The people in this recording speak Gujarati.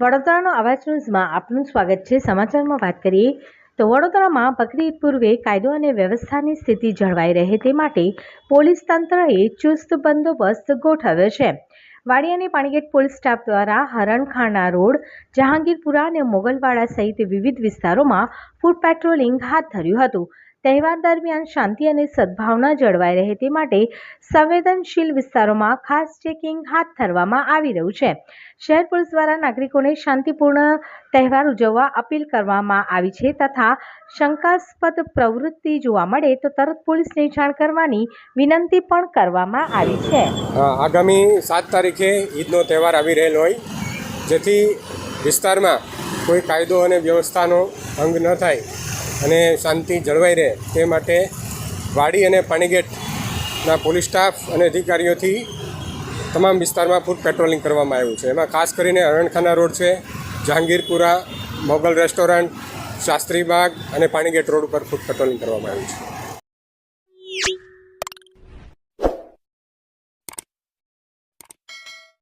વડોદરાનો અવાજ ન્યૂઝમાં આપનું સ્વાગત છે. સમાચારમાં વાત કરીએ તો વડોદરામાં બકરી પૂર્વે કાયદો અને વ્યવસ્થાની સ્થિતિ જળવાઈ રહે તે માટે પોલીસ તંત્રએ ચુસ્ત બંદોબસ્ત ગોઠવ્યો છે. વાડિયાની પાણીગેટ પોલીસ સ્ટાફ દ્વારા હરણખાના રોડ, જહાંગીરપુરા અને મોગલવાડા સહિત વિવિધ વિસ્તારોમાં ફૂટ પેટ્રોલિંગ હાથ ધર્યું હતું. તહેવાર દરમિયાન શાંતિ અને સદભાવના જળવાઈ રહે તે માટે સંવેદનશીલ વિસ્તારોમાં ખાસ ચેકિંગ હાથ ધરવામાં આવી રહ્યું છે. શહેર પોલીસ દ્વારા નાગરિકોને શાંતિપૂર્ણ તહેવાર ઉજવવા અપીલ કરવામાં આવી છે તથા શંકાસ્પદ પ્રવૃત્તિ જોવા મળે તો તરત પોલીસને જાણ કરવાની વિનંતી પણ કરવામાં આવી છે. આગામી સાત તારીખે ઈદનો તહેવાર આવી રહેલો હોય, જેથી વિસ્તારમાં કોઈ કાયદો અને વ્યવસ્થાનો ભંગ ન થાય. અને શાંતિ જળવાઈ રહે તે માટે વાડી અને પાણીગેટના પોલીસ સ્ટાફ અને અધિકારીઓથી તમામ વિસ્તારમાં ફૂટ પેટ્રોલિંગ કરવામાં આવ્યું છે. એમાં ખાસ કરીને અરણખાના રોડ છે, જહાંગીરપુરા, મોગલ રેસ્ટોરન્ટ શાસ્ત્રીબાગ અને પાણીગેટ રોડ ઉપર ફૂટ પેટ્રોલિંગ કરવામાં આવ્યું છે.